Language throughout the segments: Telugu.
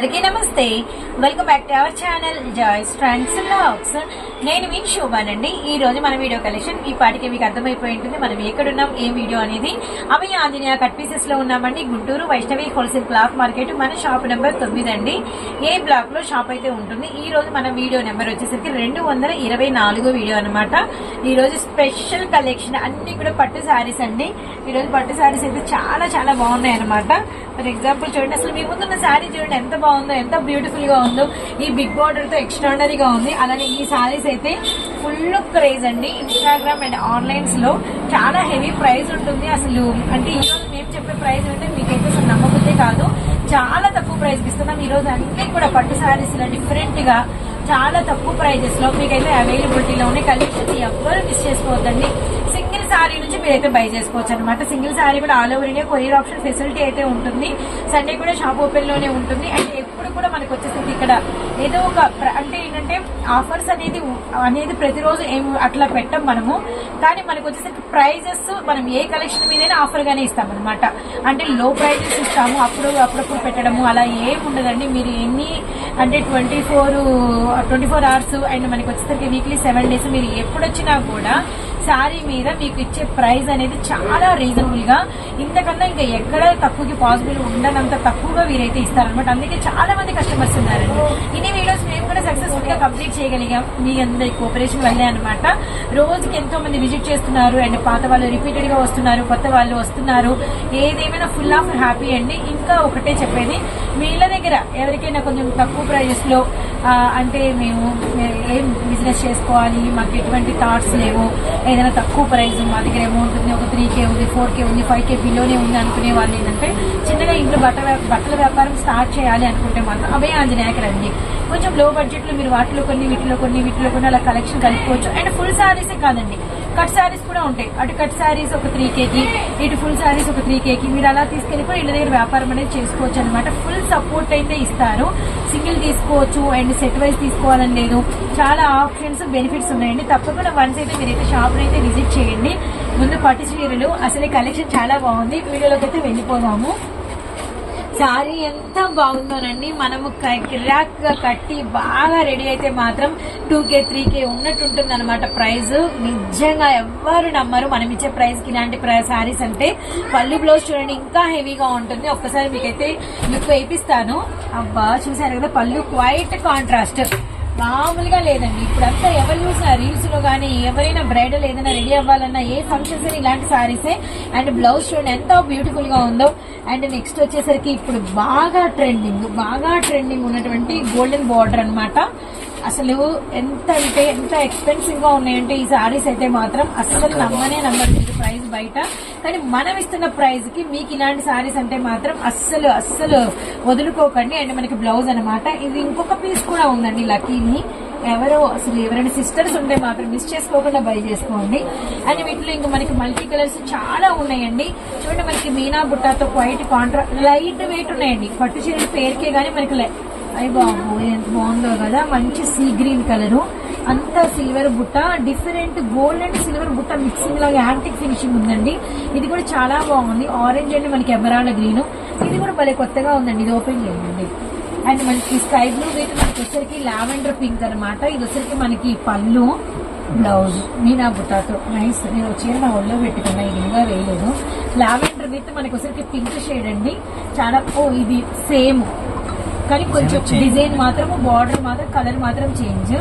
అందరికీ నమస్తే. Welcome back to our channel Joy's friends locks నేను మీ శోభానండి. ఈ రోజు మన వీడియో కలెక్షన్ ఈ పాటికి మీకు అర్థమైపోయి ఉంటుంది. మనం ఎక్కడున్నాం ఏ వీడియో అనేది అభయ ఆంజనేయ కట్ పీసెస్లో ఉన్నామండి. Guntur Vaishnavi wholesale cloth market మన షాప్ నెంబర్ తొమ్మిది అండి. ఏ బ్లాక్లో షాప్ అయితే ఉంటుంది. ఈ రోజు మన వీడియో నెంబర్ వచ్చేసరికి రెండు వందల ఇరవై నాలుగు వీడియో అనమాట ఈ రోజు స్పెషల్ కలెక్షన్ అన్ని కూడా పట్టు శారీస్ అండి. ఈ రోజు పట్టు శారీస్ అయితే చాలా చాలా బాగున్నాయి అనమాట ఫర్ ఎగ్జాంపుల్ చూడండి అసలు మీ ముందున్న శారీ చూడండి ఎంత బాగుందో ఎంత బ్యూటిఫుల్గా ఉందో ఈ బిగ్ బార్డర్తో ఎక్స్ట్రాడనరీగా ఉంది. అలానే ఈ శారీస్ అయితే ఫుల్ క్రేజ్ అండి. ఇన్స్టాగ్రామ్ అండ్ ఆన్లైన్స్లో చాలా హెవీ ప్రైస్ ఉంటుంది. అసలు అంటే ఈ రోజు మేము చెప్పే ప్రైస్ అంటే మీకైతే అసలు నమ్మకతే కాదు. చాలా తక్కువ ప్రైస్ ఇస్తున్నాం. ఈ రోజు అన్ని కూడా పట్టు సారీస్ ఇలా డిఫరెంట్గా చాలా తక్కువ ప్రైజెస్లో మీకైతే అవైలబిలిటీలో ఉన్నాయి కలెక్షన్ ఎవ్వరు మిస్ చేసుకోవద్దండి శారీ సారీ నుంచి మీరైతే బై చేసుకోవచ్చు అనమాట సింగిల్ సారీ కూడా all over India courier option facility అయితే ఉంటుంది. సండే కూడా షాప్ ఓపెన్లోనే ఉంటుంది. అండ్ ఎప్పుడు కూడా మనకు వచ్చేసింది ఇక్కడ ఏదో ఒక ప్ర- అంటే ఏంటంటే ఆఫర్స్ అనేది అనేది ప్రతిరోజు ఏం అట్లా పెట్టం మనము. కానీ మనకు వచ్చేసరికి ప్రైజెస్ మనం ఏ కలెక్షన్ మీదైనా ఆఫర్ గానే ఇస్తాం అనమాట అంటే లో ప్రైజెస్ ఇస్తాము అప్పుడు అప్పుడప్పుడు పెట్టడము అలా ఏం ఉండదండి. మీరు ఎన్ని అంటే twenty four twenty four hours and మనకి వచ్చేసరికి వీక్లీ సెవెన్ డేస్ మీరు ఎప్పుడు వచ్చినా కూడా శారీ మీద మీకు ఇచ్చే ప్రైస్ అనేది చాలా రీజనబుల్గా ఇంతకన్నా ఇంకా ఎక్కడ తక్కువకి పాసిబుల్ ఉండనంత తక్కువగా వీరైతే ఇస్తారనమాట అందుకే చాలా మంది కస్టమర్స్ ఉన్నారండి. ఇన్ని వీడియోస్ మేము కూడా సక్సెస్ఫుల్గా కంప్లీట్ చేయగలిగాం. మీ అందరి కోఆపరేషన్ వల్లే అనమాట రోజుకి ఎంతో మంది విజిట్ చేస్తున్నారు. అండ్ పాత వాళ్ళు రిపీటెడ్గా వస్తున్నారు. కొత్త వాళ్ళు వస్తున్నారు. ఏదేమైనా ఫుల్ ఆఫ్ హ్యాపీ అండి. ఇంకా ఒకటే చెప్పేది మీ ఇళ్ళ దగ్గర ఎవరికైనా కొంచెం తక్కువ ప్రైజెస్లో అంటే మేము ఏం బిజినెస్ చేసుకోవాలి మాకు ఎటువంటి థాట్స్ లేవు. ఏదైనా తక్కువ ప్రైస్ మా దగ్గర అమౌంట్ ఉంది ఒక త్రీ కే ఉంది ఫోర్ కే ఉంది ఫైవ్ కే బిలోనే ఉంది అనుకునే వాళ్ళు ఏంటంటే చిన్నగా ఇంట్లో బట్టల బట్టల వ్యాపారం స్టార్ట్ చేయాలి అనుకుంటే మాత్రం అవే ఆంజనేయకి రండి కొంచెం లో బడ్జెట్లో మీరు వాటిలో కొన్ని వీటిలో కొన్ని వీటిలో కొన్ని అలా కలెక్షన్ కలుపుకోవచ్చు. అండ్ ఫుల్ శారీసే కాదండి. కట్ శారీస్ కూడా ఉంటాయి. అటు కట్ శారీస్ ఒక త్రీ కేకి ఇటు ఫుల్ శారీస్ ఒక త్రీ కేకి మీరు అలా తీసుకెళ్ళి కూడా ఇళ్ళ దగ్గర వ్యాపారం అనేది చేసుకోవచ్చు అనమాట ఫుల్ సపోర్ట్ అయితే ఇస్తారు. సింగిల్ తీసుకోవచ్చు అండ్ సెట్ వైజ్ తీసుకోవాలని లేదు. చాలా ఆప్షన్స్ బెనిఫిట్స్ ఉన్నాయండి. తప్పకుండా వన్స్ అయితే మీరైతే షాప్ అయితే విజిట్ చేయండి. ముందు పట్టు చీరలు అసలే కలెక్షన్ చాలా బాగుంది. వీడియోలోకి అయితే వెళ్ళిపోదాము. సారీ ఎంత బాగుందోనండి. మనము కిరాక్గా కట్టి బాగా రెడీ అయితే మాత్రం టూ కే త్రీ కే ఉన్నట్టు ఉంటుంది అనమాట ప్రైస్ నిజంగా ఎవ్వరు నమ్మరు మనం ఇచ్చే ప్రైస్కి ఇలాంటి సారీస్ అంటే. పళ్ళు బ్లౌజ్ చూడండి ఇంకా హెవీగా ఉంటుంది. ఒక్కసారి మీకైతే లుక్ వేపిస్తాను. అబ్బా చూసారు కదా పళ్ళు క్వైట్ కాంట్రాస్ట్. మామూలుగా లేదండి. ఇప్పుడంతా ఎవరు చూసినా రీల్స్లో కానీ ఎవరైనా బ్రైడల్ ఏదైనా రెడీ అవ్వాలన్నా ఏ ఫంక్షన్స్ అని ఇలాంటి సారీసే అండ్ బ్లౌజ్ చూడండి ఎంత బ్యూటిఫుల్గా ఉందో. అండ్ నెక్స్ట్ వచ్చేసరికి ఇప్పుడు బాగా ట్రెండింగ్ బాగా ట్రెండింగ్ ఉన్నటువంటి గోల్డెన్ బార్డర్ అనమాట అసలు ఎంత అంటే ఎంత ఎక్స్పెన్సివ్గా ఉన్నాయంటే ఈ సారీస్ అయితే మాత్రం అసలు నమ్మనే నమ్మరు మీరు ప్రైస్ బయట. కానీ మనం ఇస్తున్న ప్రైస్కి మీకు ఇలాంటి సారీస్ అంటే మాత్రం అస్సలు అస్సలు వదులుకోకండి. అండ్ మనకి బ్లౌజ్ అన్నమాట. ఇది ఇంకొక పీస్ కూడా ఉందండి లక్కీని. ఎవరో అసలు ఎవరైనా సిస్టర్స్ ఉంటే మాత్రం మిస్ చేసుకోకుండా బై చేసుకోండి. అండ్ వీటిలో ఇంకా మనకి మల్టీ కలర్స్ చాలా ఉన్నాయండి. చూడండి మనకి మీనా బుట్టాతో వైట్ కాంట్రా లైట్ వెయిట్ ఉన్నాయండి. పట్టు చీరల పేరుకే గానీ మనకి అయ్య బాబు ఎంత బాగుందో కదా. మంచి సీ గ్రీన్ కలరు అంతా సిల్వర్ బుట్ట డిఫరెంట్ గోల్డ్ అండ్ సిల్వర్ బుట్ట మిక్సింగ్ లాగా యాంటిక్ ఫినిషింగ్ ఉందండి. ఇది కూడా చాలా బాగుంది. ఆరెంజ్ అండ్ మనకి ఎమరాల్డ్ గ్రీన్ ఇది కూడా భలే కొత్తగా ఉందండి. ఇది ఓపెన్ చేయండి. అండ్ మనకి స్కై బ్లూ వీటి మనకి వచ్చరికి లావెండర్ పింక్ అన్నమాట. ఇది వచ్చరికి మనకి పళ్ళు బ్లౌజ్ మీనా బుట్టాతో. నైస్ నేను వచ్చి నా ఒళ్ళో పెట్టుకున్నా ఇది ఇంకా వేయలేదు. లావెండర్ విత్ మనకి వచ్చరికి పింక్ షేడ్ అండి. చాలా ఓ ఇది సేమ్ కానీ కొంచెం డిజైన్ మాత్రం బార్డర్ మాత్రం కలర్ మాత్రం చేంజ్.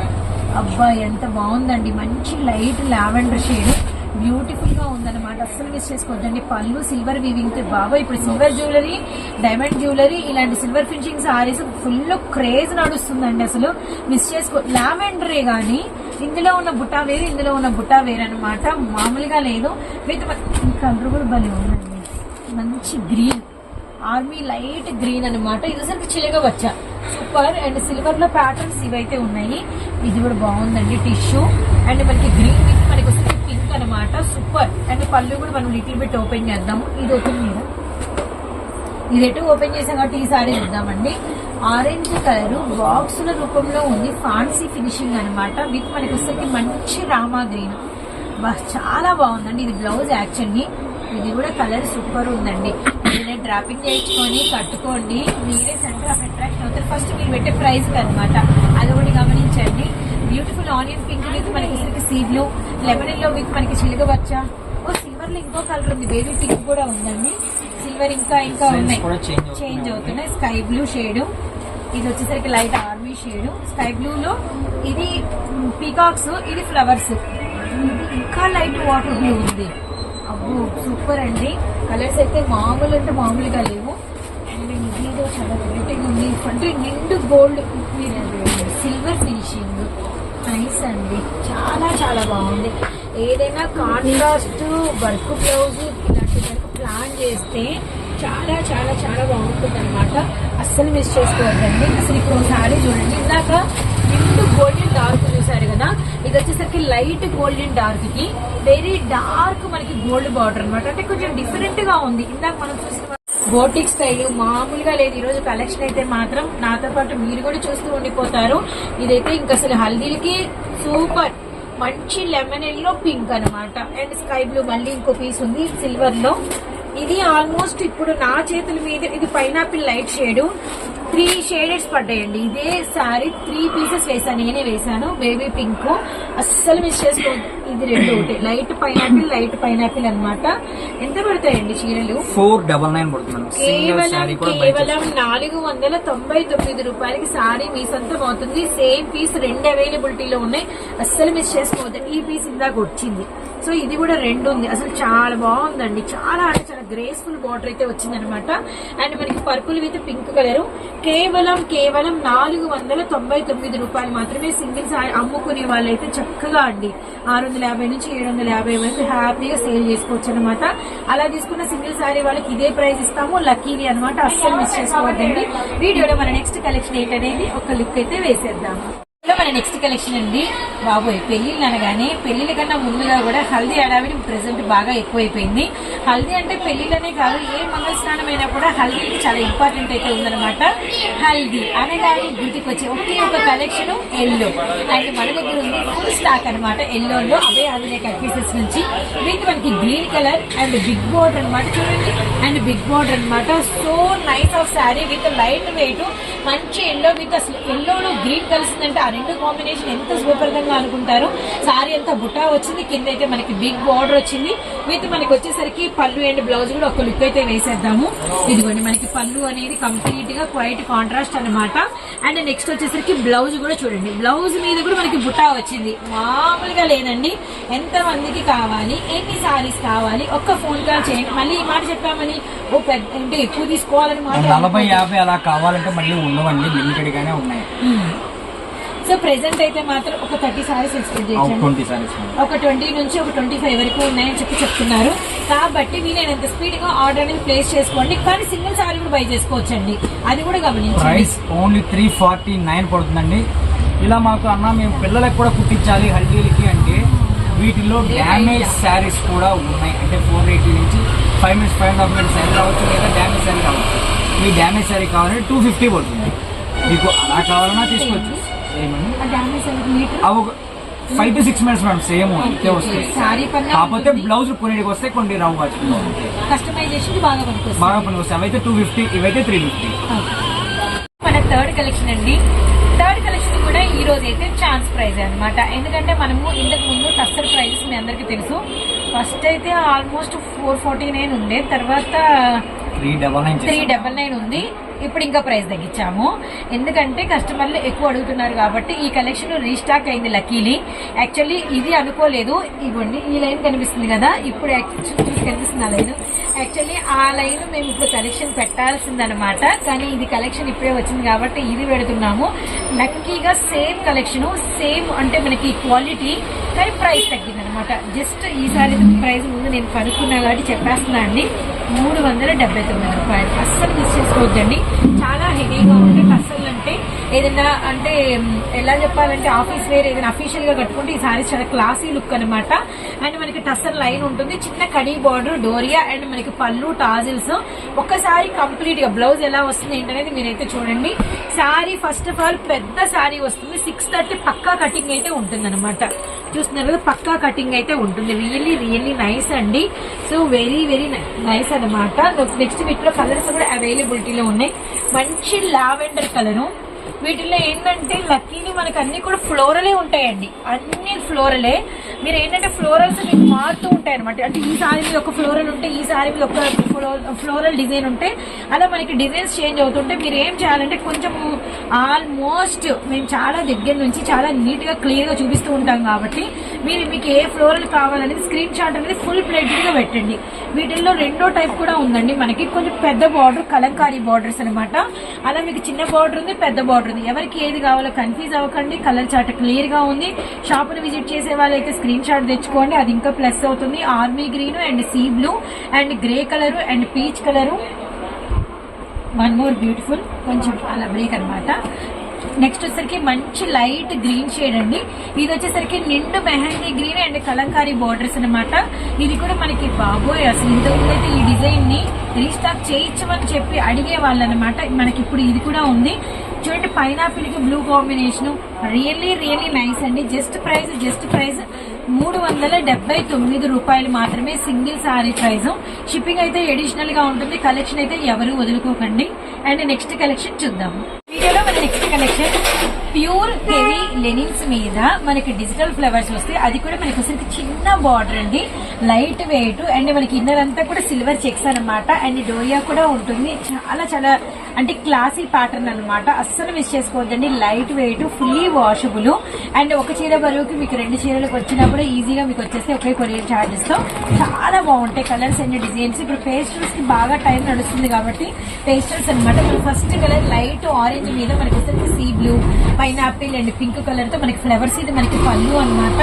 అబ్బా ఎంత బాగుందండి. మంచి లైట్ లావెండర్ షేడ్. బ్యూటిఫుల్గా ఉందన్నమాట. అస్సలు మిస్ చేసుకోవద్దండి. పళ్ళు సిల్వర్ వీవింగ్తో బాబా ఇప్పుడు సిల్వర్ జ్యువెలరీ డైమండ్ జ్యువెలరీ ఇలాంటి silver finishing saris full craze నడుస్తుందండి అసలు. మిస్ చేసుకో లావెండరే గానీ ఇందులో ఉన్న బుట్టా వేరు ఇందులో ఉన్న బుట్టా వేరు అనమాట మామూలుగా లేదు. విత్ కలర్ కూడా భలే ఉందండి. మంచి గ్రీన్. ఆర్మీ లైట్ గ్రీన్ అన్నమాట. ఇది అసలు చిలగా వచ్చా. సూపర్. అండ్ సిల్వర్లో ప్యాటర్న్స్ ఇవైతే ఉన్నాయి. ఇది కూడా బాగుందండి టిష్యూ. అండ్ మనకి గ్రీన్ విత్ మనకి వస్తుంది పింక్ అన్నమాట. సూపర్. అండ్ పళ్ళు కూడా మనం లిటిల్ బిట్ ఓపెన్ చేద్దాము. ఇది ఓపెన్ మీద ఇది ఎటు ఓపెన్ చేసాం కాబట్టి ఈ సారీ చూద్దామండి. ఆరెంజ్ కలర్ బాక్సుల రూపంలో ఉంది. ఫాన్సీ ఫినిషింగ్ అన్నమాట. విత్ మనకి వస్తుంది మంచి రామా గ్రీన్. చాలా బాగుందండి. ఇది బ్లౌజ్ యాక్చువల్లీ. ఇది కూడా కలర్ సూపర్ ఉందండి. మీరే డ్రాపింగ్ చేయించుకొని కట్టుకోండి. మీరే సెంటర్ ఆఫ్ అట్రాక్షన్ అవుతారు. ఫస్ట్ మీరు పెట్టే ప్రైస్ అనమాట అది ఒకటి గమనించండి. బ్యూటిఫుల్ ఆనియన్ పింక్ విత్ మనకి ఇసరికి sea blue lemon yellow with మనకి చిలుక వచ్చ ఓ సిల్వర్లో ఇంకో కలర్ ఉంది. బేబీ పింక్ కూడా ఉందండి. సిల్వర్ ఇంకా ఇంకా ఉన్నాయి. కూడా. చేంజ్ అవుతున్నాయి. స్కై బ్లూ షేడ్ ఇది వచ్చేసరికి light army shade sky blue లో ఇది పీకాక్స్ ఇది ఫ్లవర్స్ ఇంకా లైట్ వాటర్ బ్లూ ఉంది. అబ్బో సూపర్ అండి. కలర్స్ అయితే మామూలు అంటే మామూలుగా లేవు. అండ్ ఇదిలో చాలా వెరైటీగా ఉంది. అంటే నిండు గోల్డ్ సిల్వర్ ఫినిషింగ్ నైస్ అండి. చాలా చాలా బాగుంది. ఏదైనా కాంట్రాస్ట్ వర్క్ బ్లౌజ్ ఇలాంటి వర్క్ ప్లాన్ చేస్తే చాలా చాలా చాలా బాగుంటుంది అనమాట అస్సలు మిస్ చేసుకోవద్దండి. అసలు ఇప్పుడు ఒకసారి చూడండి. ఇందాక నిండు గోల్డ్ డార్క్ కదా ఇది వచ్చేసరికి లైట్ గోల్డెన్ డార్క్కి. వెరీ డార్క్ మనకి గోల్డ్ బార్డర్ అన్నమాట. అంటే కొంచెం డిఫరెంట్గా ఉంది. ఇందాక మనం చూసిన బోటిక్ స్టైల్ మామూలుగా లేదు. ఈ రోజు కలెక్షన్ అయితే మాత్రం నాతో పాటు మీరు కూడా చూస్తూ ఉండిపోతారు. ఇదైతే ఇంకా అసలు హల్దీలకి సూపర్. మంచి లెమన్ ఎల్లో పింక్ అన్నమాట. అండ్ స్కై బ్లూ మళ్ళీ ఇంకో పీస్ ఉంది సిల్వర్లో. ఇది ఆల్మోస్ట్ ఇప్పుడు నా చేతుల మీద ఇది pineapple light shade three shades పడ్డాయండి. ఇదే సారీ త్రీ పీసెస్ వేసాను నేనే వేసాను బేబీ పింక్. అస్సలు మిస్ చేసుకోవద్దు. ఇది రెండు ఒకటి. లైట్ పైనాపిల్ లైట్ పైనాపిల్ అన్నమాట. ఎంత పడతాయండి చీరలు? ఫోర్ డబల్ నైన్ కేవలం శారీ కేవలం నాలుగు వందల తొంభై తొమ్మిది రూపాయలకి సారీ మీ సొంతం అవుతుంది సేమ్ పీస్ రెండు అవైలబిలిటీలో ఉన్నాయి. అస్సలు మిస్ చేసుకోవద్దు. ఈ పీస్ ఇందాక వచ్చింది. సో ఇది కూడా రెండు ఉంది అసలు చాలా బాగుందండి. చాలా అంటే చాలా గ్రేస్ఫుల్ బార్డర్ అయితే వచ్చిందనమాట. అండ్ మనకి పర్పుల్ విత్ పింక్ కలర్ కేవలం కేవలం నాలుగు వందల తొంభై తొమ్మిది రూపాయలు మాత్రమే సింగిల్ సారీ అమ్ముకునే వాళ్ళైతే చక్కగా అండి. ఆరు వందల యాభై నుంచి ఏడు వందల యాభై వరకు హ్యాపీగా సేల్ చేసుకోవచ్చు అనమాట అలా తీసుకున్న సింగిల్ సారీ వాళ్ళకి ఇదే ప్రైస్ ఇస్తాము. లక్కీవి అనమాట అస్సలు మిస్ చేసుకోవద్దండి. వీడియోలో మన నెక్స్ట్ కలెక్షన్ ఏంటనేది ఒక లుక్ అయితే వేసేద్దాము మన నెక్స్ట్ కలెక్షన్ అండి. బాబోయ్ పెళ్ళిళ్ళు అనగానే పెళ్ళిళ్ళ కన్నా ముందుగా కూడా హల్దీ అడావిడి ప్రజెంట్ బాగా ఎక్కువైపోయింది. హల్దీ అంటే పెళ్ళిళ్ళనే కాదు ఏ మంగళ స్నానం అయినా కూడా హల్దీకి చాలా ఇంపార్టెంట్ అయితే ఉందన్నమాట. హల్దీ అనగానే గుర్తుకు వచ్చే ఒకే ఒక కలెక్షన్ ఎల్లో. అండ్ మన దగ్గర ఉంది ఫుల్ స్టాక్ అనమాట ఎల్లోలో అవే అదే కట్ పీసెస్ నుంచి. విత్ మనకి green colour and big border అనమాట చూడండి. అండ్ బిగ్ బోర్డర్ అన్నమాట. So nice of sari with light weight మంచి ఎల్లో విత్ అసలు ఎల్లోలో గ్రీన్ కలిసిందంటే ఆ రెండు కాంబినేషన్ ఎంత సూపర్గా అనుకుంటారు. సారీ అంతా బుటా వచ్చింది కింద అయితే మనకి బిగ్ బార్డర్ వచ్చింది. విత్ మనకి వచ్చేసరికి పళ్ళు అండ్ బ్లౌజ్ కూడా ఒక లుక్ అయితే వేసేద్దాము. ఇదిగోండి మనకి పళ్ళు అనేది కంప్లీట్గా క్వైట్ కాంట్రాస్ట్ అన్నమాట. అండ్ నెక్స్ట్ వచ్చేసరికి బ్లౌజ్ కూడా చూడండి. బ్లౌజ్ మీద కూడా మనకి బుటా వచ్చింది. మామూలుగా లేదండి. ఎంత మందికి కావాలి ఎన్ని సారీస్ కావాలి ఒక్క ఫోన్ కాల్ చేయండి. మళ్ళీ ఈ మాట చెప్పామని ఓ పెద్ద అంటే ఎక్కువ తీసుకోవాలని మాట నలభై యాభై అలా కావాలంటే మళ్ళీ ఉండవండి. లిమిటెడ్ గానే ఉన్నాయి. సో ప్రెసెంట్ అయితే మాత్రం ఒక థర్టీ సారీస్ ఎక్స్పెక్ట్ చేయండి ఒక ట్వంటీ నుంచి ఒక ట్వంటీ ఫైవ్ వరకు ఉన్నాయని చెప్పి చెప్తున్నారు. కాబట్టి వీలైనంత స్పీడ్గా ఆర్డర్ అనేది ప్లేస్ చేసుకోండి కానీ సింగిల్ సారీ కూడా బై చేసుకోవచ్చండి. అది కూడా గమనించండి. Price only three forty nine పడుతుందండి. ఇలా మాకు అన్న మేము పిల్లలకు కూడా కుట్టించాలి హల్దీలకి అంటే వీటిలో డ్యామేజ్ శారీస్ కూడా ఉన్నాయి. అంటే ఫోర్ ఎయిటీ నుంచి five minutes five and half minutes sari రావచ్చు లేదా డ్యామేజ్ శారీ కావచ్చు మీ డ్యామేజ్ శారీ కావాలంటే టూ ఫిఫ్టీ పడుతుంది. మీకు అలా కావాలన్నా తీసుకోవచ్చు. అవి ఒక five to six minutes madam same అంతే వస్తాయి పన్నా కాకపోతే బ్లౌజ్ కొన్నిటికి వస్తాయి కొన్ని రావు కస్టమైజేషన్ బాగా పనికొస్తుంది. బాగా అవైతే టూ ఫిఫ్టీ ఇవైతే త్రీ ఫిఫ్టీ మన థర్డ్ కలెక్షన్ అండి. థర్డ్ కలెక్షన్ కూడా ఈ రోజు అయితే ఛాన్స్ ప్రైజ్ అన్నమాట. ఎందుకంటే మనము ఇంతకు ముందు టస్టర్ ప్రైజెస్ మీ అందరికీ తెలుసు. ఫస్ట్ అయితే ఆల్మోస్ట్ ఫోర్ ఫార్టీ నైన్ ఉండే. తర్వాత three double nine three double nine ఉంది. ఇప్పుడు ఇంకా ప్రైస్ తగ్గించాము. ఎందుకంటే కస్టమర్లు ఎక్కువ అడుగుతున్నారు కాబట్టి ఈ కలెక్షన్ రీస్టాక్ అయింది లక్కీలీ. యాక్చువల్లీ ఇది అనుకోలేదు. ఇవ్వండి ఈ లైన్ కనిపిస్తుంది కదా. ఇప్పుడు కనిపిస్తుంది ఆ లైన్? యాక్చువల్లీ ఆ లైన్ మేము ఇప్పుడు కలెక్షన్ పెట్టాల్సిందనమాట కానీ ఇది కలెక్షన్ ఇప్పుడే వచ్చింది కాబట్టి ఇది పెడుతున్నాము. లక్కీగా సేమ్ కలెక్షన్ సేమ్ అంటే మనకి క్వాలిటీ కానీ ప్రైస్ తగ్గింది అనమాట జస్ట్ ఈసారి ప్రైస్ ముందు నేను కనుక్కున్నా కాబట్టి చెప్పేస్తున్నా అండి. మూడు వందల డెబ్బై తొమ్మిది రూపాయలు. అస్సలు మిస్ చేసుకోవద్దండి. చాలా హెవీగా ఉంటే అస్సలు అంటే ఏదైనా అంటే ఎలా చెప్పాలంటే ఆఫీస్ వేర్ ఏదైనా అఫీషియల్గా కట్టుకుంటే ఈ సారీస్ చాలా క్లాసీ లుక్ అనమాట అండ్ మనకి టస్సర్ లైన్ ఉంటుంది. చిన్న కడీ బార్డర్ డోరియా అండ్ మనకి పళ్ళు టాజిల్స్. ఒక్కసారి కంప్లీట్గా బ్లౌజ్ ఎలా వస్తుంది ఏంటనేది మీరైతే చూడండి. సారీ ఫస్ట్ ఆఫ్ ఆల్ పెద్ద సారీ వస్తుంది. సిక్స్ థర్టీ పక్కా కటింగ్ అయితే ఉంటుంది చూస్తున్నారు కదా పక్కా కటింగ్ అయితే ఉంటుంది. రియల్లీ రియల్లీ నైస్ అండి. సో వెరీ వెరీ నైస్ అనమాట నెక్స్ట్ వీటిలో కలర్స్ కూడా అవైలబిలిటీలో ఉన్నాయి. మంచి లావెండర్ కలరు వీటిలో ఏంటంటే లక్కీని మనకు అన్ని కూడా ఫ్లోరలే ఉంటాయండి. అన్ని ఫ్లోరలే మీరు ఏంటంటే ఫ్లోరల్స్ మీకు మారుతూ ఉంటాయి అనమాట అంటే ఈ సారీ మీద ఒక ఫ్లోరల్ ఉంటే ఈ సారీ మీద ఒక ఫ్లోరల్ డిజైన్ ఉంటే అలా మనకి డిజైన్స్ చేంజ్ అవుతుంటే మీరు ఏం చేయాలంటే కొంచెం ఆల్మోస్ట్ మేము చాలా దగ్గర నుంచి చాలా నీట్గా క్లియర్గా చూపిస్తూ ఉంటాం కాబట్టి మీరు మీకు ఏ ఫ్లోరల్ కావాలనేది స్క్రీన్ షాట్ అనేది ఫుల్ ప్లేటెడ్గా పెట్టండి. వీటిల్లో రెండో టైప్ కూడా ఉందండి మనకి. కొంచెం పెద్ద బార్డర్ కలంకారీ బార్డర్స్ అనమాట అలా మీకు చిన్న బార్డర్ ఉంది పెద్ద బార్డర్ ఉంది. ఎవరికి ఏది కావాలో కన్ఫ్యూజ్ అవ్వకండి. కలర్ చార్ట్ క్లియర్గా ఉంది. షాప్ను విజిట్ చేసే వాళ్ళైతే స్క్రీన్ షాట్ తెచ్చుకోండి. అది ఇంకా ప్లస్ అవుతుంది. Army green and sea blue and grey colour and peach colour one more beautiful కొంచెం అలా బ్రేక్ అనమాట నెక్స్ట్ వచ్చేసరికి మంచి లైట్ గ్రీన్ షేడ్ అండి. ఇది వచ్చేసరికి నిండు mehndi green and Kalamkari borders అన్నమాట. ఇది కూడా మనకి బాబోయ్ అసలు ఇంతకుముందైతే ఈ డిజైన్ని. రీస్టాక్ చేయించమని చెప్పి అడిగే వాళ్ళు అనమాట మనకి ఇప్పుడు ఇది కూడా ఉంది. చూడండి పైనాపిల్కి blue combination really really nice అండి. జస్ట్ ప్రైస్ జస్ట్ ప్రైస్ మూడు వందల డెబ్బై తొమ్మిది రూపాయలు మాత్రమే సింగిల్ సారీ ప్రైస్ షిప్పింగ్ అయితే ఎడిషనల్గా ఉంటుంది. కలెక్షన్ అయితే ఎవరు వదులుకోకండి. అండ్ నెక్స్ట్ కలెక్షన్ చూద్దాం వీడియోలో మన next collection pure heavy linens మీద మనకి డిజిటల్ ఫ్లవర్స్ వస్తాయి అది కూడా మనకి వచ్చరికి చిన్న బార్డర్ అండి. లైట్ వెయిట్ అండ్ మనకి ఇన్నర్ అంతా కూడా సిల్వర్ చెక్స్ అనమాట అండ్ డోరియా కూడా ఉంటుంది. చాలా చాలా అంటే క్లాసీ ప్యాటర్న్ అనమాట అస్సలు మిస్ చేసుకోవద్దండి. Light weight fully washable and ఒక చీర బరువుకి మీకు రెండు చీరలకు వచ్చినప్పుడు ఈజీగా మీకు వచ్చేస్తే ఒకే కొరియర్ చార్జెస్తో చాలా బాగుంటాయి కలర్స్ అండ్ డిజైన్స్ ఇప్పుడు పేస్టల్స్కి బాగా టైం నడుస్తుంది కాబట్టి పేస్టల్స్ అనమాట ఫస్ట్ కలర్ లైట్ ఆరెంజ్ మీద మనకి వస్తుంది sea blue pineapple and pink కలర్తో మనకి ఫ్లవర్స్ ఇది మనకి పళ్ళు అన్నమాట.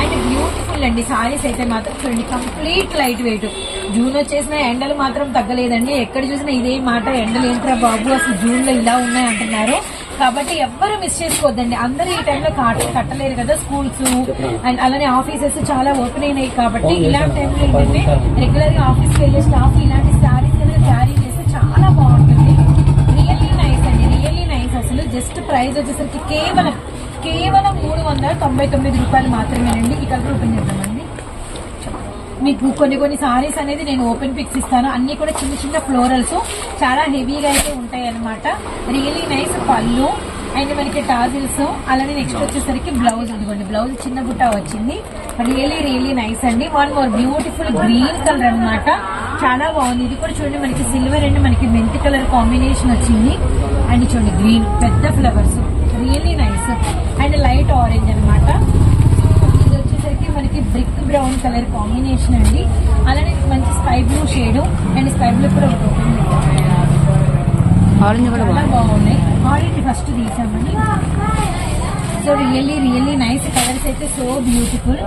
అండ్ బ్యూటిఫుల్ అండి. సారీస్ అయితే మాత్రం చూడండి కంప్లీట్ లైట్ వెయిట్ జూన్ వచ్చేసిన ఎండలు మాత్రం తగ్గలేదండి. ఎక్కడ చూసినా ఇదే మాట ఎండలు ఏంట్రా బాబు? అసలు జూన్లో ఇలా ఉన్నాయి అంటున్నారు. కాబట్టి ఎవ్వరు మిస్ చేసుకోవద్దండి. అందరూ ఈ టైంలో కాట కట్టలేరు కదా స్కూల్స్ అండ్ అలానే ఆఫీసెస్ చాలా ఓపెన్ అయినాయి కాబట్టి ఇలాంటి టైంలో ఏంటంటే రెగ్యులర్గా ఆఫీస్కి వెళ్ళే స్టాఫ్ ఇలాంటి జస్ట్ ప్రైస్ వచ్చేసరికి కేవలం కేవలం మూడు వందల తొంభై తొమ్మిది రూపాయలు మాత్రమేనండి. ఈ కలర్ ఓపెన్ చేద్దామండి. మీకు కొన్ని కొన్ని సారీస్ అనేది నేను ఓపెన్ పిక్స్ ఇస్తాను. అన్ని కూడా చిన్న చిన్న ఫ్లోరల్స్ చాలా హెవీగా అయితే ఉంటాయి అనమాట రియలీ నైస్ పళ్ళు. అండ్ మనకి టాజిల్స్. అలానే నెక్స్ట్ వచ్చేసరికి బ్లౌజ్ ఇదిగోండి బ్లౌజ్ చిన్న బుట్ట వచ్చింది. రియలీ రియలీ నైస్ అండి. One more beautiful green colour అన్నమాట. చాలా బాగుంది. ఇది కూడా చూడండి మనకి సిల్వర్ అండ్ మనకి మెంతి కలర్ కాంబినేషన్ వచ్చింది. అండ్ చూడండి గ్రీన్ పెద్ద flowers really nice and light orange అన్నమాట. ఇది వచ్చేసరికి మనకి బ్రిక్ బ్రౌన్ కలర్ కాంబినేషన్ అండి. అలానే మంచి sky blue shade and sky blue కూడా. ఆరెంజ్ కూడా బాగున్నాయి. Orange first తీసామండి. So really really nice colours అయితే సో బ్యూటిఫుల్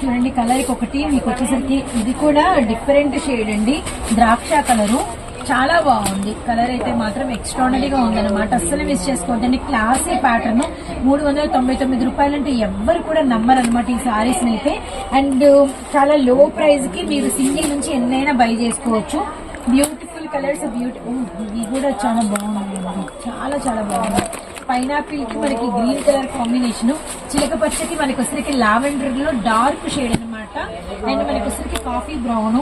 చూడండి కలర్ ఒకటి మీకు వచ్చేసరికి ఇది కూడా డిఫరెంట్ షేడ్ అండి. ద్రాక్ష కలరు. చాలా బాగుంది. కలర్ అయితే మాత్రం ఎక్స్ట్రాడనరీగా ఉందన్నమాట. అస్సలు మిస్ చేసుకోవద్దండి. క్లాసీ ప్యాటర్న్ మూడు వందల తొంభై తొమ్మిది రూపాయలు అంటే ఎవ్వరు కూడా నమ్మరు అనమాట ఈ సారీస్ అయితే. అండ్ చాలా లో ప్రైస్కి మీరు సింగిల్ నుంచి ఎన్నైనా బై చేసుకోవచ్చు. బ్యూటిఫుల్ కలర్స్ బ్యూటిఫుల్ ఇవి కూడా చాలా బాగున్నాయి. చాలా చాలా బాగుంది పైనాపిల్కి మనకి గ్రీన్ కలర్ కాంబినేషన్ చిలక పచ్చకి మనకి వచ్చరికి లావెండర్లో డార్క్ షేడ్ అన్నమాట. అండ్ మనకి వచ్చరికి coffee brown.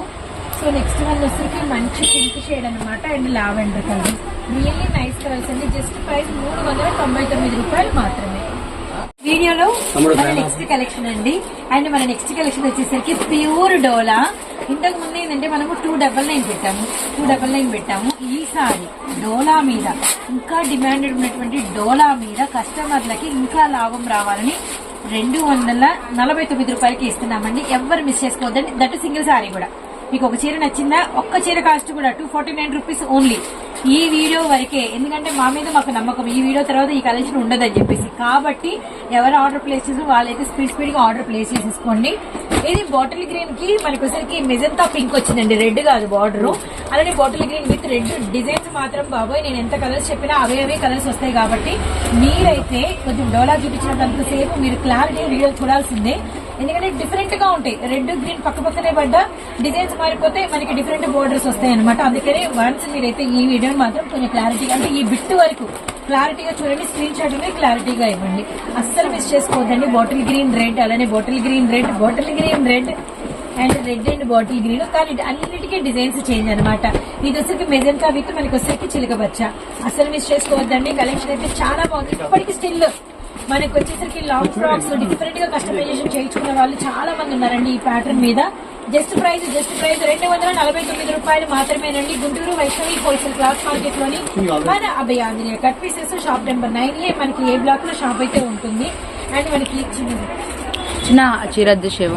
So next one వచ్చరికి మంచి పింక్ షేడ్ అన్నమాట and lavender colour. Really nice colours అండి. జస్ట్ ప్రైస్ మూడు వందల తొంభై తొమ్మిది రూపాయలు మాత్రమే. వీడియోలో మన నెక్స్ట్ కలెక్షన్ అండి. అండ్ మన నెక్స్ట్ కలెక్షన్ వచ్చేసరికి ప్యూర్ డోలా ఇంతకు ముందు ఏంటంటే మనము టూ డబల్ నైన్ పెట్టాము. టూ డబల్ నైన్ పెట్టాము. ఈసారి డోలా మీద ఇంకా డిమాండెడ్ ఉన్నటువంటి డోలా మీద కస్టమర్లకి ఇంకా లాభం రావాలని రెండు వందల నలభై తొమ్మిది రూపాయలకి ఇస్తున్నామండి. ఎవ్వరు మిస్ చేసుకోవద్దండి. దట్ సింగిల్ సారీ కూడా. మీకు ఒక చీర నచ్చిందా? ఒక్క చీర కాస్ట్ కూడా two forty nine rupees only ఈ వీడియో వరకే. ఎందుకంటే మా మీద మాకు నమ్మకం. ఈ వీడియో తర్వాత ఈ కలెక్షన్ ఉండదని చెప్పేసి. కాబట్టి ఎవరు ఆర్డర్ ప్లేస్ చేసి వాళ్ళైతే స్పీడ్ స్పీడ్గా ఆర్డర్ ప్లేస్ చేసేసుకోండి. ఇది బాటిల్ గ్రీన్కి మనకి మెజంతా పింక్ వచ్చిందండి. రెడ్ కాదు బార్డర్ అలానే bottle green with red designs మాత్రం బాబోయ్. నేను ఎంత కలర్స్ చెప్పినా అవే అవే కలర్స్ వస్తాయి కాబట్టి మీరైతే కొంచెం డోలా చూపించినంత సేపు మీరు క్లారిటీ వీడియో చూడాల్సిందే. ఎందుకంటే డిఫరెంట్గా ఉంటాయి. రెడ్ గ్రీన్ పక్క పక్కనే పడ్డ డిజైన్స్ మారిపోతే మనకి డిఫరెంట్ బోర్డర్స్ వస్తాయి అనమాట అందుకని వన్స్ మీరైతే ఈ వీడియోని మాత్రం కొంచెం క్లారిటీ అంటే ఈ బిట్ వరకు క్లారిటీగా చూడండి స్క్రీన్ షాట్ ఉన్నాయి క్లారిటీగా ఇవ్వండి. అస్సలు మిస్ చేసుకోవద్దండి. బాటిల్ గ్రీన్ రెడ్ అలానే bottle green red bottle green red and red and bottle green కానీ అన్నిటికీ డిజైన్స్ చేంజ్ అనమాట ఇది వచ్చరికి మెజెంటా విత్ మనకి వచ్చరికి చిలక బచ్చ అసలు మిస్ చేసుకోవద్దండి. కలెక్షన్ అయితే చాలా బాగుంది. ఇప్పటికీ స్టిల్ మనకి వచ్చేసరికి లాంగ్ ఫ్రాక్స్ డిఫరెంట్గా కస్టమైజేషన్ చేయించుకునే వాళ్ళు చాలా మంది ఉన్నారండి ఈ ప్యాటర్న్ మీద. జస్ట్ ప్రైస్ జస్ట్ ప్రైస్ రెండు వందల నలభై తొమ్మిది రూపాయలు మాత్రమేనండి గుంటూరు వైష్ణవి హోల్సేల్ క్లాత్ మార్కెట్లోని మన Abhaya Anjaneya cut pieces shop number nine A మనకి ఏ బ్లాక్లో షాప్ అయితే ఉంటుంది. అండ్ మనకి చిన్న చీరద్దు శివ.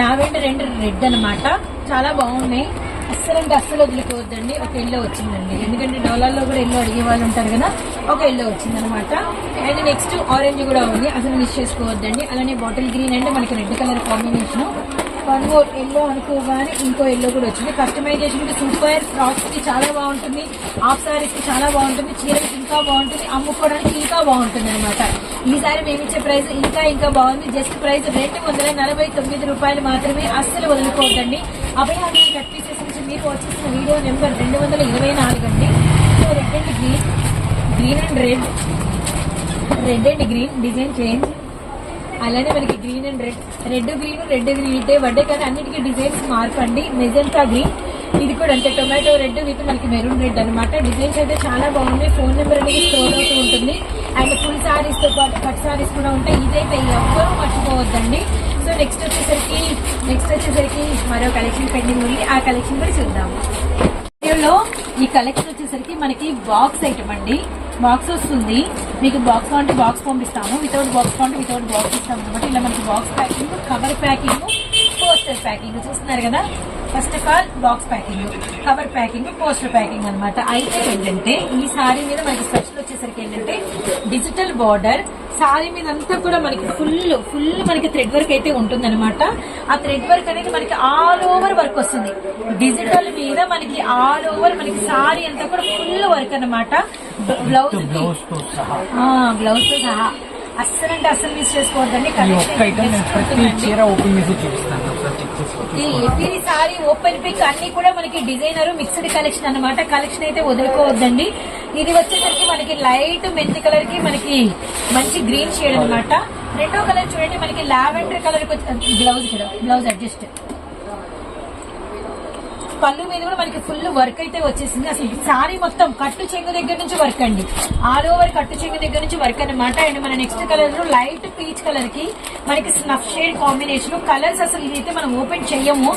లావెండర్ అండ్ రెడ్ అన్నమాట. చాలా బాగున్నాయి. అస్సలు అంటే అస్సలు వదులుకోవద్దండి. ఒక ఇల్లు వచ్చిందండి. ఎందుకంటే డోలాల్లో కూడా ఇల్లు అడిగే వాళ్ళు ఉంటారు కదా ఒక ఎల్లో వచ్చింది అనమాట అండ్ నెక్స్ట్ ఆరెంజ్ కూడా ఉంది. అసలు మిస్ చేసుకోవద్దండి. అలానే బాటిల్ గ్రీన్ అంటే మనకి red colour combination. One more yellow అనుకోగానే ఇంకో ఎల్లో కూడా వచ్చింది. కస్టమైజేషన్ సూపర్ ఫ్రాక్స్కి చాలా బాగుంటుంది. హాఫ్ సారీస్కి చాలా బాగుంటుంది. చీరకి ఇంకా బాగుంటుంది. అమ్ముకోవడానికి ఇంకా బాగుంటుంది అనమాట ఈసారి మేము ఇచ్చే ప్రైస్ ఇంకా ఇంకా బాగుంది. జస్ట్ ప్రైస్ రెండు వందల నలభై తొమ్మిది రూపాయలు మాత్రమే అస్సలు వదులుకోవద్దండి. అభయాన్ని కట్టి మీకు వచ్చేసిన వీడియో నెంబర్ రెండు వందల ఇరవై నాలుగు అండి. So red and green green and red. Red and green design change. అలానే మనకి green and red. Red green red green ఇటే వడ్డే కానీ అన్నిటికీ డిజైన్స్ మార్పండి. Magenta green. ఇది కూడా అంతే. టొమాటో రెడ్ విత్ మనకి మెరూన్ రెడ్ అనమాట డిజైన్స్ అయితే చాలా బాగున్నాయి. ఫోన్ నెంబర్ అనేది స్టోర్ అవుతూ ఉంటుంది. అండ్ ఫుల్ శారీస్తో పాటు కట్ శారీస్ కూడా ఉంటాయి. ఇదైతే ఎవ్వరూ మర్చిపోవద్దండి. సో నెక్స్ట్ వచ్చేసరికి నెక్స్ట్ వచ్చేసరికి మరో కలెక్షన్ పెండింగ్ ఉంది. ఆ కలెక్షన్ కూడా చూద్దాం. వీడియోలో ఈ కలెక్షన్ వచ్చేసరికి మనకి బాక్స్ ఐటమ్ అండి. బాక్స్ వస్తుంది. మీకు బాక్స్ అంటే బాక్స్ పంపిస్తాము. వితౌట్ బాక్స్ అంటే వితౌట్ బాక్స్ ఇస్తాము అనమాట ఇలా మనకి box packing cover packing poster packing చూస్తున్నారు కదా? First of all box packing cover packing poster packing అన్నమాట. అయితే ఏంటంటే ఈ సారీ మీద మనకి స్పెషల్ వచ్చేసరికి ఏంటంటే డిజిటల్ బార్డర్ సారీ మీద అంతా కూడా మనకి ఫుల్ ఫుల్ మనకి థ్రెడ్ వర్క్ అయితే ఉంటుంది ఆ థ్రెడ్ వర్క్ అనేది మనకి ఆల్ ఓవర్ వర్క్ వస్తుంది. డిజిటల్ మీద మనకి ఆల్ ఓవర్ మనకి సారీ అంతా కూడా ఫుల్ వర్క్ అనమాట బ్లౌజ్ బ్లౌజ్తో సహా. బ్లౌజ్తో సహా. అస్సలు అంటే అస్సలు మిస్ చేసుకోవద్దండి ప్రతి సారీ ఓపెన్ పిక్ అన్ని కూడా మనకి డిజైనర్ మిక్స్డ్ కలెక్షన్ అన్నమాట. కలెక్షన్ అయితే వదులుకోవద్దండి. ఇది వచ్చేసరికి మనకి లైట్ మెంతి కలర్కి మనకి మంచి గ్రీన్ షేడ్ అన్నమాట. రెండో కలర్ చూడండి మనకి లావెండర్ కలర్ బ్లౌజ్ కూడా బ్లౌజ్ అడ్జస్ట్. పళ్ళు మీద కూడా మనకి ఫుల్ వర్క్ అయితే వచ్చేసింది. అసలు సారీ మొత్తం కట్టు చెంగు దగ్గర నుంచి వర్క్ అండి. ఆల్ ఓవర్ కట్టు చెంగు దగ్గర నుంచి వర్క్ అన్నమాట. అండ్ మన నెక్స్ట్ కలర్లో లైట్ పీచ్ కలర్కి మనకి స్నఫ్ షేడ్ కాంబినేషన్ కలర్స్ అసలు ఇదైతే మనం ఓపెన్ చెయ్యము.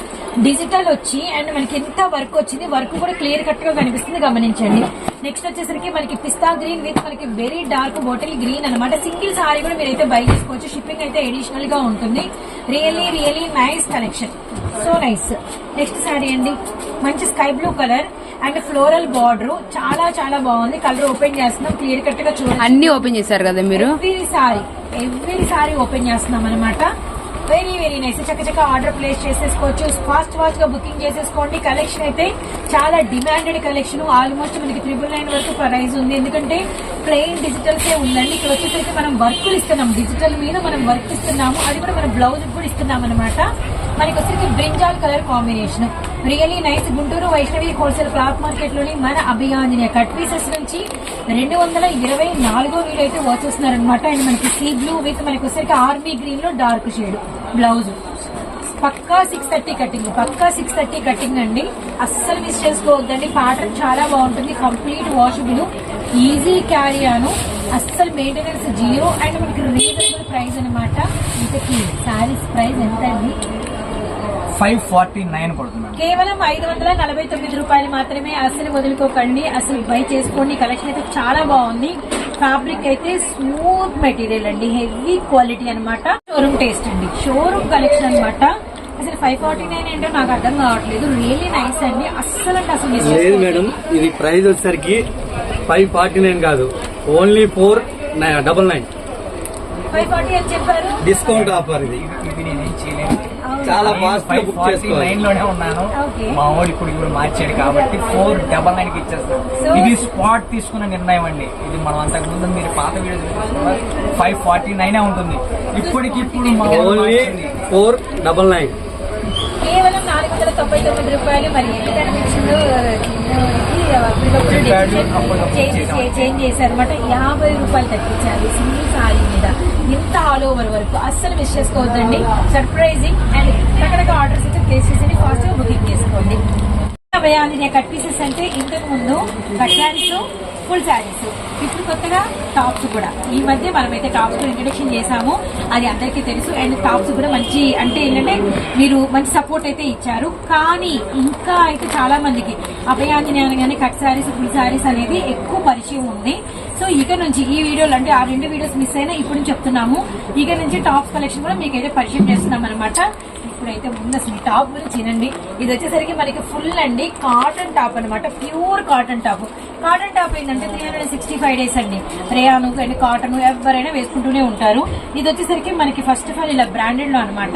డిజిటల్ వచ్చి అండ్ మనకి ఎంత వర్క్ వచ్చింది వర్క్ కూడా క్లియర్ కట్గా కనిపిస్తుంది గమనించండి. నెక్స్ట్ వచ్చేసరికి మనకి పిస్తా గ్రీన్ విత్ మనకి వెరీ డార్క్ బాటిల్ గ్రీన్ అనమాట సింగిల్ సారీ కూడా మీరైతే బై చేసుకోవచ్చు. షిప్పింగ్ అయితే అడిషనల్గా ఉంటుంది. Really really nice collection so nice next sari అండి. మంచి sky blue colour and floral border చాలా చాలా బాగుంది. కలర్ ఓపెన్ చేస్తున్నాం. క్లియర్ కట్గా చూడండి. అన్ని ఓపెన్ చేశారు కదా మీరు? Every sari every sari open చేస్తున్నాం అనమాట వెరీ వెరీ నైస్ చక్కచక్క ఆర్డర్ ప్లేస్ చేసేసుకోవచ్చు. ఫాస్ట్ ఫాస్ట్గా బుకింగ్ చేసేసుకోండి. కలెక్షన్ అయితే చాలా డిమాండెడ్ కలెక్షన్ ఆల్మోస్ట్ మనకి త్రిబుల్ నైన్ వరకు ప్రైస్ ఉంది. ఎందుకంటే ప్లెయిన్ డిజిటల్సే ఉందండి. ఇక్కడ వచ్చేసరికి మనం వర్కులు ఇస్తున్నాం. డిజిటల్ మీద మనం వర్క్ ఇస్తున్నాము. అది కూడా మనం బ్లౌజ్ కూడా ఇస్తున్నాం అనమాట మనకి వచ్చేసి brinjal colour combination. Really nice Guntur Vaishnavi wholesale cloth మార్కెట్లోని మన అభియాంజనేయ కట్ పీసెస్ నుంచి రెండు వందల ఇరవై నాలుగో వీడియో అయితే వచ్చేస్తున్నారు అనమాట అండ్ మనకి సీ బ్లూ విత్ మనకి వచ్చేసరికి ఆర్మీ గ్రీన్లో డార్క్ షేడ్ బ్లౌజ్. పక్కా సిక్స్ థర్టీ కటింగ్ పక్కా సిక్స్ థర్టీ కటింగ్ అండి. అస్సలు మిస్ చేసుకోవద్దండి. ప్యాటర్న్ చాలా బాగుంటుంది. కంప్లీట్ వాషబుల్ ఈజీ క్యారీ అను అస్సలు మెయింటెనెన్స్ జీరో అండ్ మనకి రీజనబుల్ ప్రైస్ అనమాట ఇంతకి శారీస్ ప్రైస్ ఎంత అండి? ఫైవ్ ఫార్టీ నైన్ పడుతుందండి కేవలం ఐదు వందల నలభై తొమ్మిది రూపాయలు మాత్రమే అస్సలు వదులుకోకండి అసలు బై చేసుకోండి. కలెక్షన్ అయితే చాలా బాగుంది. ఫ్యాబ్రిక్ అయితే స్మూత్ మెటీరియల్ అండి హెవీ క్వాలిటీ అన్నమాట. షోరూమ్ టేస్ట్ అండి షోరూమ్ కలెక్షన్ అన్నమాట. అసలు ఫైవ్ ఫార్టీ నైన్ ఏంటో నాకు అర్థం కావట్లేదు. రియల్లీ నైస్ అండి. అస్సలు అంటే అసలు మిస్ లేదు మేడం ఇది ప్రైస్ వచ్చేసరికి ఫైవ్ ఫార్టీ నైన్ కాదు. Only four double nine five forty అని చెప్పారు. డిస్కౌంట్ ఆఫర్ ఇది. ఇది నేనేం చేయలేను. చాలా ఫాస్ట్ ఫైవ్ ఫార్టీ నైన్లోనే ఉన్నాను. Okay. మా వాడు ఇప్పుడు ఇప్పుడు మార్చాడు కాబట్టి ఫోర్ డబల్ నైన్కి ఇచ్చేస్తాను ఇది స్పాట్ తీసుకున్న నిర్ణయం అండి. ఇది మనం అంతకు ముందు మీరు పాత వీడియో ఫైవ్ ఫార్టీ నైన్ ఉంటుంది. ఇప్పటికి ఇప్పుడు మా ఓన్లీ. ఫోర్ డబల్ నైన్ కేవలం నాలుగు వందల తొంభై తొమ్మిది రూపాయలు మరి. కనిపించిందో చేంజ్ చేశారనమాట చేంజ్ యాభై రూపాయలు తగ్గించారు సింగిల్ సారీ మీద ఇంత ఆల్ ఓవర్ వరకు అస్సలు మిస్ చేసుకోవద్దండి సర్ప్రైజింగ్ అండ్ రకరకాల ఆర్డర్స్ అయితే ప్లేస్ చేసి ఫాస్ట్గా బుకింగ్ చేసుకోండి. భయాంజనేయ కట్ పీసెస్ అంటే ఇంతకు ముందు కట్ ఫుల్ శారీస్. ఇప్పుడు కొత్తగా టాప్స్ కూడా. ఈ మధ్య మనమైతే టాప్స్ కూడా ఇంట్రడక్షన్ చేశాము. అది అందరికీ తెలుసు. అండ్ టాప్స్ కూడా మంచి అంటే ఏంటంటే మీరు మంచి సపోర్ట్ అయితే ఇచ్చారు. కానీ ఇంకా అయితే చాలా మందికి అభయాంజనేయాలు కానీ కట్ శారీస్ ఫుల్ శారీస్ అనేది ఎక్కువ పరిచయం ఉంది. సో ఇక నుంచి ఈ వీడియోలు అంటే ఆ రెండు వీడియోస్ మిస్ అయినా ఇప్పుడు చెప్తున్నాము. ఇక నుంచి టాప్స్ కలెక్షన్ కూడా మీకైతే పరిచయం చేస్తున్నాం అనమాట ఇప్పుడైతే ముందు అసలు టాప్ గురించి తినండి ఇది వచ్చేసరికి మనకి ఫుల్ అండి. కాటన్ టాప్ అన్నమాట. Pure cotton top cotton top ఏంటంటే three hundred sixty five days అండి రేయాను అండ్ కాటన్ ఎవరైనా వేసుకుంటూనే ఉంటారు. ఇది వచ్చేసరికి మనకి ఫస్ట్ ఆఫ్ ఆల్ ఇలా బ్రాండెడ్లో అనమాట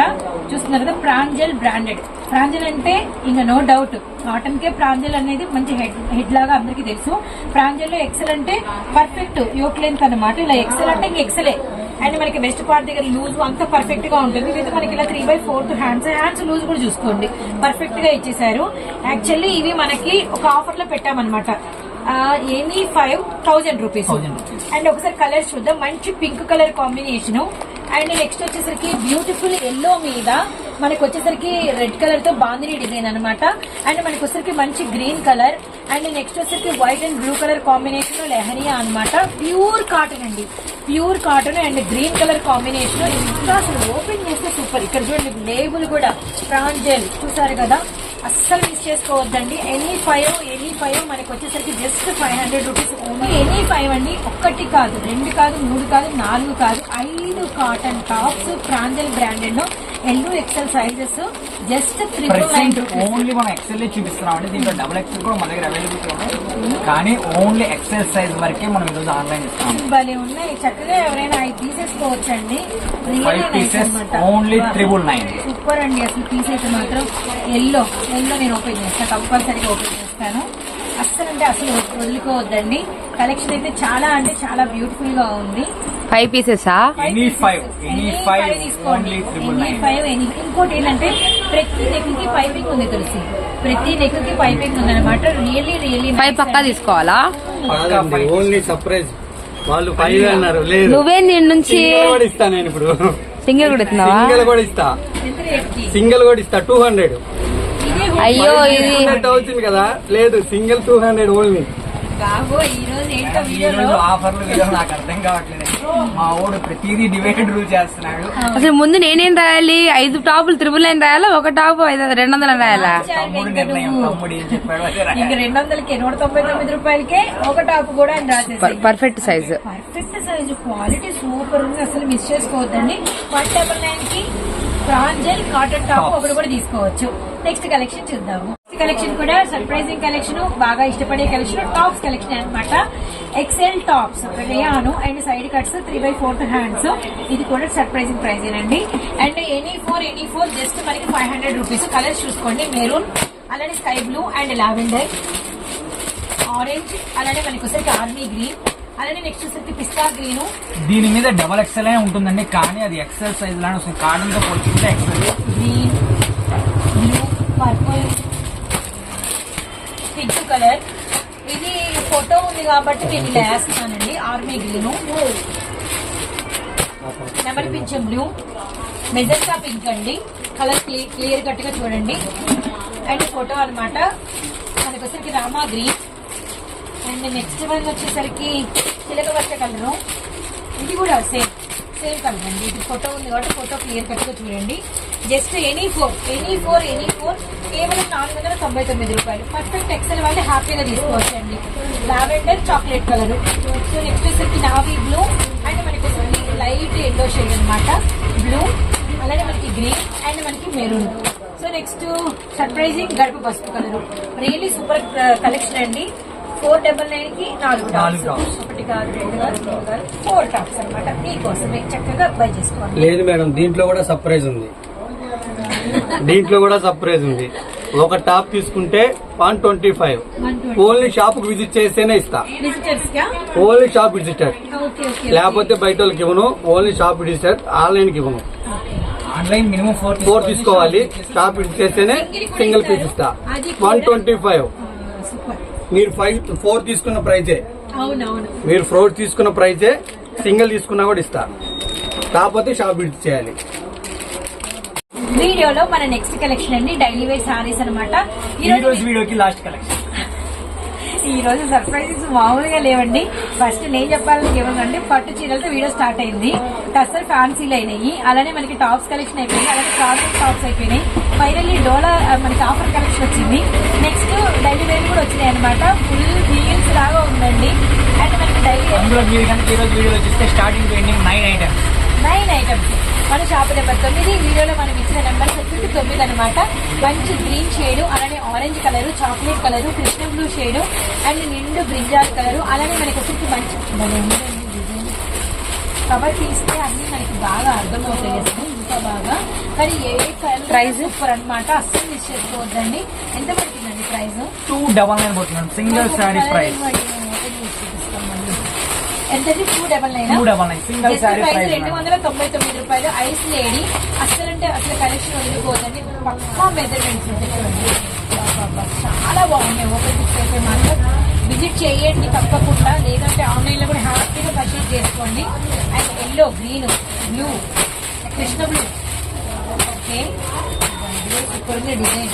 చూస్తున్నారు కదా ప్రాంజల్ బ్రాండెడ్ ప్రాంజల్ అంటే ఇంకా నో డౌట్ కాటన్ కే ప్రాంజల్ అనేది మంచి హెడ్ హెడ్ లాగా అందరికీ తెలుసు. ప్రాంజల్లో ఎక్సెల్ అంటే పర్ఫెక్ట్ యోక్ లెంత్ అనమాట ఇలా ఎక్సెల్ అంటే ఇంక ఎక్సెలే అండ్ మనకి వెస్ట్ పార్ట్ దగ్గర లూజ్ అంతా పర్ఫెక్ట్గా ఉంటుంది. ఇదైతే మనకి ఇలా three by fourth hands hands loose కూడా చూసుకోండి. పర్ఫెక్ట్గా ఇచ్చేసారు. యాక్చువల్లీ ఇవి మనకి ఒక ఆఫర్లో పెట్టామన్నమాట. Any five thousand rupees 1000 rupees. And ఒకసారి కలర్స్ చూద్దాం. మంచి pink colour combination and next వచ్చేసరికి బ్యూటిఫుల్ ఎల్లో మీద మనకు వచ్చేసరికి రెడ్ కలర్తో బాందిని డిజైన్ అనమాట అండ్ మనకు వచ్చేసరికి మంచి గ్రీన్ కలర్. అండ్ నెక్స్ట్ వచ్చేసరికి white and blue colour combination leheriya అన్నమాట. ప్యూర్ కాటన్ అండి. Pure cotton and green colour combination ఇంకా అసలు ఓపెన్ చేస్తే సూపర్. ఇక్కడ చూడండి లేబుల్ కూడా. ప్రాంజల్ చూసారు కదా? అస్సలు మిస్ చేసుకోవద్దండి. ఎనీ ఫైవ్ ఎనీ ఫైవ్ మనకి వచ్చేసరికి just five hundred rupees only any five అండి. ఒక్కటి కాదు రెండు కాదు మూడు కాదు నాలుగు కాదు ఐదు cotton tops Pranjal branded L XL sizes just only మనం ఎక్సెల్ చూపిస్తున్నాం అంటే దీంట్లో డబుల్ ఎక్సెల్ కూడా మన దగ్గర అవైలబిలిటీ ఉంది కానీ ఓన్లీ ఎక్సెల్ సైజ్ వరకే మనం ఈరోజు ఆన్లైన్ ఇస్తాం భలే ఉన్నాయి. చక్కగా ఎవరైనా five pieces only triple nine super అండి. అసలు పీస్ అయితే మాత్రం ఎల్లో ఎల్లో నేను ఓపెన్ చేస్తాను కంపల్సరీగా ఓపెన్ చేస్తాను. అస్సలు అంటే అసలు వదులుకోవద్దండి. కలెక్షన్ అయితే చాలా అంటే చాలా బ్యూటిఫుల్గా ఉంది. ఫైవ్ పీసెసా ఇంకోటి ఏంటంటే ప్రతి నెక్కి పైపింగ్ ఉంది తులసి? ప్రతి నెక్కి పైపింగ్ ఉంది అనమాట రియల్లీ రియల్లీ ఫైవ్ పక్కా తీసుకోవాలా? కాదండి ఓన్లీ సర్ప్రైజ్ వాళ్ళు ఫైవ్ అన్నారు లేదు. నువ్వే నేను నుంచి ఇప్పుడు. సింగిల్ కూడా ఇస్తున్నావా? సింగిల్ కూడా ఇస్తా. సింగిల్ కూడా ఇస్తా. టూ హండ్రెడ్ ఇదే అయ్యో ఇది అవుతుంది కదా. లేదు సింగిల్ టూ హండ్రెడ్ ఓన్లీ బాబో ఈ రోజు ఏంటో ఈ వీడియోలో? రోజు ఆఫర్లు నాకు అర్థం కావట్లేదు. మా ఊడు ప్రతిదీ డివైడ్ రూల్ చేస్తున్నాడు. అసలు ముందు నేనేం రాయాలి? ఐదు టాపులు త్రిబుల్ నైన్ రాయాలా? ఒక టాపు ఐదు రెండు వందలు రాయాలా? తమ్ముడు నిర్ణయం తమ్ముడు ఏం చెప్పాడు అదే ఇంక రాయాలి. రెండు వందలకి నూట తొంభై తొమ్మిది రూపాయలకే ఒక టాప్ కూడా రాసేసి perfect size perfect size quality super ఉంది. అసలు మిస్ చేసుకోవద్దండి. వన్ డబల్ నైన్కి ప్రాంజల్ కాటన్ టాప్. ఒకటి కూడా తీసుకోవచ్చు. నెక్స్ట్ కలెక్షన్ చూద్దాము. నెక్స్ట్ కలెక్షన్ కూడా సర్ప్రైజింగ్ కలెక్షన్ బాగా ఇష్టపడే కలెక్షన్ టాప్స్ కలెక్షన్ అన్నమాట. XL tops rayon and side cuts three by fourth hands ఇది కూడా సర్ప్రైజింగ్ ప్రైజ్ అండి and any four any four just మనకి ఫైవ్ హండ్రెడ్ రూపీస్ కలర్స్ చూసుకోండి. మెరూన్ అలానే sky blue and lavender orange అలానే మనకి వచ్చరికి ఆర్మీ గ్రీన్ అలానే నెక్స్ట్ వచ్చరికి పిస్తా గ్రీన్ దీని మీద డబల్ ఎక్సెల్ ఉంటుందండి. కానీ అది ఎక్సెల్ సైజ్ లానే వస్తుంది. కాటన్తో పోల్చుకుంటే excel green blue purple pink colour ఇది ఫోటో ఉంది కాబట్టి నేను ఇలా వేస్తున్నానండి ఆర్మీ గ్రీన్. నెమలి పింఛం బ్లూ. మెజెంటా పింక్ అండి. కలర్ క్లియర్ కట్గా చూడండి. అండ్ ఫోటో అన్నమాట. మనకి వచ్చేసరికి Rama green. And next one వచ్చేసరికి చిలక వర్ష కలరు. ఇది కూడా సేమ్ సేమ్ కలర్ అండి. ఇది ఫోటో ఉంది కాబట్టి ఫోటో క్లియర్ కట్గా చూడండి. Just any four any four any four కేవలం నాలుగు వందల తొంభై తొమ్మిది రూపాయలు. పర్ఫెక్ట్ ఎక్సెల్ వాళ్ళు హ్యాపీగా తీసుకోవచ్చు అండి lavender chocolate colour so next వచ్చేసరికి నావీ బ్లూ అండ్ మనకి వచ్చేసరికి లైట్ ఎల్లో షేడ్ అన్నమాట. బ్లూ అలానే మనకి గ్రీన్ అండ్ మనకి మెరూన్ సో నెక్స్ట్ సర్ప్రైజింగ్ గడప పసుపు కలర్ రియలీ సూపర్ కలెక్షన్ అండి. ఫోర్ డబల్ నైన్కి నాలుగు టాప్స్. ఒకటి కాదు రెండు కాదు మూడు కాదు ఫోర్ టాప్స్ అనమాట మీకోసమే చక్కగా బై చేసుకోండి. లేదు మేడం దీంట్లో కూడా సర్ప్రైజ్ ఉంది. దీంట్లో కూడా సర్ప్రైజ్ ఉంది. ఒక టాప్ తీసుకుంటే వన్ ట్వంటీ ఫైవ్. ఓన్లీ షాప్కు విజిట్ చేస్తేనే ఇస్తా. Only shop visitor okay okay లేకపోతే బయట వాళ్ళకి ఇవ్వను. ఓన్లీ షాప్ విజిటర్ ఆన్లైన్కి ఇవ్వను. ఆన్లైన్ మినిమం ఫోర్ ఫోర్ తీసుకోవాలి. షాప్ విజిట్ చేస్తేనే సింగిల్ పీస్ ఇస్తా. వన్ ట్వంటీ ఫైవ్ సూపర్ మీరు ఫైవ్ ఫోర్ తీసుకున్న ప్రైజే మీరు ఫోర్ తీసుకున్న ప్రైజే సింగిల్ తీసుకున్నా కూడా ఇస్తా. కాకపోతే షాప్ విజిట్ చేయాలి. వీడియోలో మన నెక్స్ట్ కలెక్షన్ అండి డైలీ వేర్ సారీస్ అనమాట ఈ రోజు వీడియోకి లాస్ట్ కలెక్షన్ ఈ రోజు సర్ప్రైజెస్ మామూలుగా లేవండి. ఫస్ట్ నేను చెప్పాలని ఏమంటే పట్టు చీరలతో వీడియో స్టార్ట్ అయింది. టస్సర్ ఫ్యాన్సీలు అయినాయి. అలానే మనకి టాప్స్ కలెక్షన్ అయిపోయింది అలాగే ప్రాజెక్ట్ టాప్స్ అయిపోయినాయి. ఫైనల్లీ డోలా మనకి ఆఫర్ కలెక్షన్ వచ్చింది. నెక్స్ట్ డైలీ వేర్ కూడా వచ్చినాయి అనమాట ఫుల్ డీల్స్ లాగా ఉందండి. అండ్ మనకి daily starting nine items nine items మన షాప్ నెంబర్ తొమ్మిది. వీడియోలో మనం ఇచ్చిన నెంబర్ వచ్చేసి తొమ్మిది అనమాట మంచి గ్రీన్ షేడ్ అలానే orange colour chocolate colour Krishna blue shade and నిండు బ్రింజాల్ కలర్ అలానే మనకి వచ్చేసి మంచి. కవర్ తీస్తే అన్ని మనకి బాగా అర్థమవుతాయి ఇంకా బాగా. కానీ ఏ కలర్ Price? సూపర్ అనమాట అస్సలు మిస్ చేసుకోవద్దండి. ఎంత పడుతుందండి ప్రైస్ టూ డబల్ నైన్ పోతున్నాను single sari price ఎంతది? Two double nine? Two double nine. Single just sari price price రెండు వందల తొంభై తొమ్మిది రూపాయలు. ఐస్ లేడీ. అసలు అంటే అసలు కలెక్షన్ వదిలిపోదండి పక్కా మెజర్మెంట్స్ ఉంటాయి చూడండి. అబ్బబ్బా, చాలా బాగున్నాయి. ఓపెన్ మాత్రం విజిట్ చేయండి తప్పకుండా. లేదంటే ఆన్లైన్లో కూడా హ్యాపీగా పర్చేస్ చేసుకోండి and yellow green blue Krishna blue okay ఇప్పుడున్న design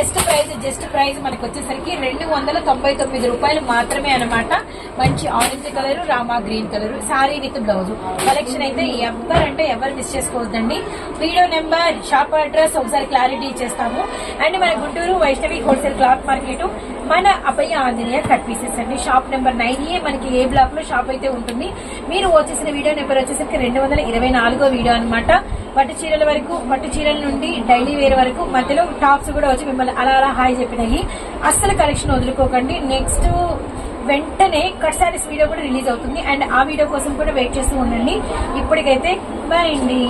just price just price మనకు వచ్చేసరికి రెండు వందల తొంభై తొమ్మిది రూపాయలు మాత్రమే అన్నమాట. మంచి orange colour Rama green colour sari with blouse collection అయితే ఎవరంటే ఎవరు మిస్ చేసుకోవద్దండి. వీడియో నెంబర్ షాప్ అడ్రస్ ఒకసారి క్లారిటీ ఇచ్చేస్తాము. అండ్ మన Guntur Vaishnavi wholesale cloth market మన అపయ్య ఆంజనేయ కట్ పీసెస్ అండి. షాప్ నెంబర్ నైన్ ఏ మనకి ఏ బ్లాక్లో షాప్ అయితే ఉంటుంది. మీరు వచ్చేసిన వీడియో నెంబర్ వచ్చేసరికి రెండు వందల ఇరవై నాలుగో వీడియో అనమాట పట్టు చీరల వరకు పట్టు చీరల నుండి డైలీ వేర్ వరకు మధ్యలో టాప్స్ కూడా వచ్చి మిమ్మల్ని అలా అలా హాయ్ చెప్పినాయి. అస్సలు కలెక్షన్ వదులుకోకండి. నెక్స్ట్ వెంటనే కట్ సారీస్ వీడియో కూడా రిలీజ్ అవుతుంది. అండ్ ఆ వీడియో కోసం కూడా వెయిట్ చేస్తూ ఉండండి. ఇప్పటికైతే బాయ్ అండి.